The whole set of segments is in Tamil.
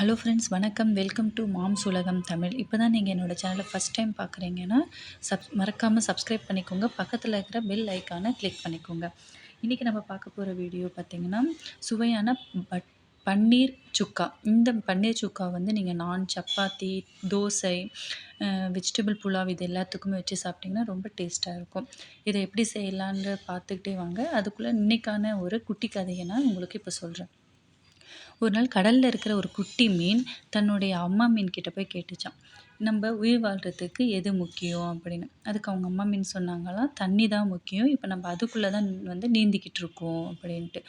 ஹலோ ஃப்ரெண்ட்ஸ் வணக்கம். வெல்கம் டு மாம்ஸ் உலகம் தமிழ் இப்போ தான் நீங்கள் என்னோட சேனலை ஃபஸ்ட் டைம் பார்க்குறீங்கன்னா சப் மறக்காமல் சப்ஸ்கிரைப் பண்ணிக்கோங்க. பக்கத்தில் இருக்கிற பெல் ஐக்கானை கிளிக் பண்ணிக்கோங்க. இன்றைக்கி நம்ம பார்க்க போகிற வீடியோ பார்த்திங்கன்னா சுவையான பட் பன்னீர் சுக்கா. இந்த பன்னீர் சுக்கா வந்து நீங்கள் நான் சப்பாத்தி தோசை வெஜிடபிள் புலாவ் இது எல்லாத்துக்குமே வச்சு சாப்பிட்டிங்கன்னா ரொம்ப டேஸ்ட்டாக இருக்கும். இதை எப்படி செய்யலான்னு பார்த்துக்கிட்டே வாங்க. அதுக்குள்ளே இன்றைக்கான ஒரு குட்டி கதையை நான் உங்களுக்கு இப்போ சொல்கிறேன் ஒரு நாள் கடலில் இருக்கிற ஒரு குட்டி மீன் தன்னுடைய அம்மா மீன் கிட்ட போய் கேட்டுச்சான் நம்ம உயிர் வாழ்கிறதுக்கு எது முக்கியம் அப்படின்னு. அதுக்கு அவங்க அம்மா மீன் சொன்னாங்களாம் தண்ணி தான் முக்கியம். இப்போ நம்ம அதுக்குள்ளே தான் வந்து நீந்திக்கிட்டு இருக்கோம் அப்படின்ட்டு.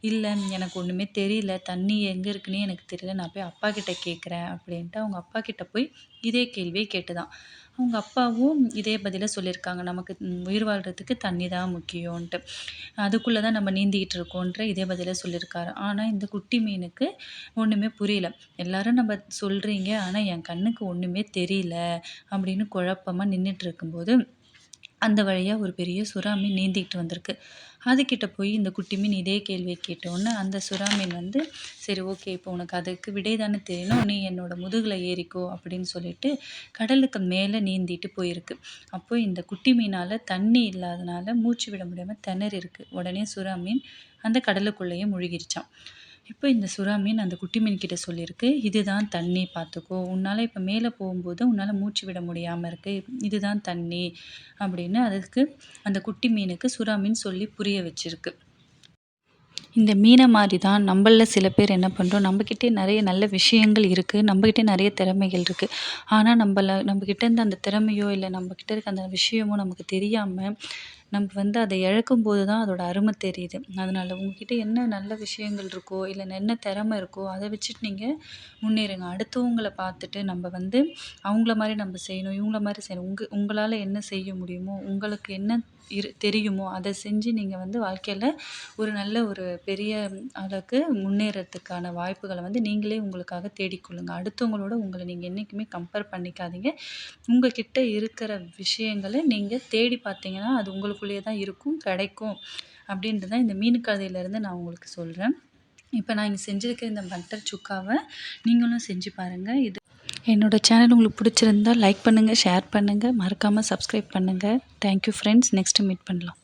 இல்லை எனக்கு ஒன்றுமே தெரியல. தண்ணி எங்கே இருக்குன்னே எனக்கு தெரியல. நான் போய் அப்பா கிட்ட கேட்குறேன் அப்படின்ட்டு அவங்க அப்பா கிட்ட போய் இதே கேள்வியை கேட்டுதான். அவங்க அப்பாவும் இதே பதிலை சொல்லியிருக்காங்க. நமக்கு உயிர் வாழ்கிறதுக்கு தண்ணி தான் முக்கியம்ன்ட்டு. அதுக்குள்ளே தான் நம்ம நீந்திக்கிட்டு இருக்கோன்ற இதே பதிலை சொல்லியிருக்காரு. ஆனால் இந்த குட்டி மீனுக்கு ஒன்றுமே புரியல. எல்லாரும் நம்ம சொல்கிறீங்க ஆனால் என் கண்ணுக்கு ஒன்றுமே தெரியல அப்படின்னு குழப்பமாக நின்றுட்டு இருக்கும்போது அந்த வழியாக ஒரு பெரிய சுறா மீன் நீந்திக்கிட்டு வந்திருக்கு. அதுக்கிட்ட போய் இந்த குட்டி மீன் இதே கேள்வியை கேட்டோன்னே அந்த சுறா மீன் வந்து சரி ஓகே இப்போ உனக்கு அதுக்கு விடை தானே தெரியணும். நீ என்னோட முதுகில் ஏறிக்கோ அப்படின்னு சொல்லிட்டு கடலுக்கு மேலே நீந்திட்டு போயிருக்கு. அப்போது இந்த குட்டி மீனால் தண்ணி இல்லாதனால மூச்சு விட முடியாமல் திணறி இருக்குது உடனே சுறா மீன் அந்த கடலுக்குள்ளேயே முழுகிருச்சான் இப்போ இந்த சுறா மீன் அந்த குட்டி மீன் கிட்ட சொல்லியிருக்கு. இதுதான் தண்ணி பார்த்துக்கோ. உன்னால் இப்போ மேலே போகும்போது உன்னால் மூச்சு விட முடியாமல் இருக்குது இதுதான் தண்ணி அப்படின்னு அதுக்கு அந்த குட்டி மீனுக்கு சுறா மீன் சொல்லி புரிய வச்சிருக்கு. இந்த மீனை மாதிரி தான் நம்மளில் சில பேர் என்ன பண்ணுறோம் நம்மக்கிட்டே நிறைய நல்ல விஷயங்கள் இருக்குது நம்மக்கிட்டே நிறைய திறமைகள் இருக்குது ஆனால் நம்மள நம்மக்கிட்டேருந்து அந்த திறமையோ இல்லை நம்மக்கிட்ட இருக்க அந்த விஷயமோ நமக்கு தெரியாமல் நம்ம வந்து அதை இழக்கும்போது தான் அதோட அருமை தெரியுது. அதனால் உங்ககிட்ட என்ன நல்ல விஷயங்கள் இருக்கோ இல்லை என்ன திறமை இருக்கோ அதை வச்சுட்டு நீங்கள் முன்னேறுங்க. அடுத்தவங்கள பார்த்துட்டு நம்ம வந்து அவங்கள மாதிரி நம்ம செய்யணும் இவங்கள மாதிரி செய்யணும். உங்கள் உங்களால் என்ன செய்ய முடியுமோ உங்களுக்கு என்ன இரு தெரியுமோ அதை செஞ்சு நீங்கள் வந்து வாழ்க்கையில் ஒரு நல்ல ஒரு பெரிய அளவுக்கு முன்னேறத்துக்கான வாய்ப்புகளை வந்து நீங்களே உங்களுக்காக தேடிக்கொள்ளுங்க. அடுத்தவங்களோட உங்களை நீங்கள் என்றைக்குமே கம்பேர் பண்ணிக்காதீங்க. உங்கள்கிட்ட இருக்கிற விஷயங்களை நீங்கள் தேடி பார்த்தீங்கன்னா அது உங்களுக்கு உங்களுக்குள்ளேயே தான் இருக்கும் கிடைக்கும் அப்படின்றது தான் இந்த மீன் கதையிலேருந்து நான் உங்களுக்கு சொல்கிறேன் இப்போ நான் இங்கே செஞ்சுருக்க இந்த பட்டர் சுக்காவை நீங்களும் செஞ்சு பாருங்கள் இது என்னோடய சேனல் உங்களுக்கு பிடிச்சிருந்தா லைக் பண்ணுங்கள் ஷேர் பண்ணுங்கள் மறக்காமல் சப்ஸ்கிரைப் பண்ணுங்கள் தேங்க்யூ ஃப்ரெண்ட்ஸ் நெக்ஸ்ட்டு மீட் பண்ணலாம்.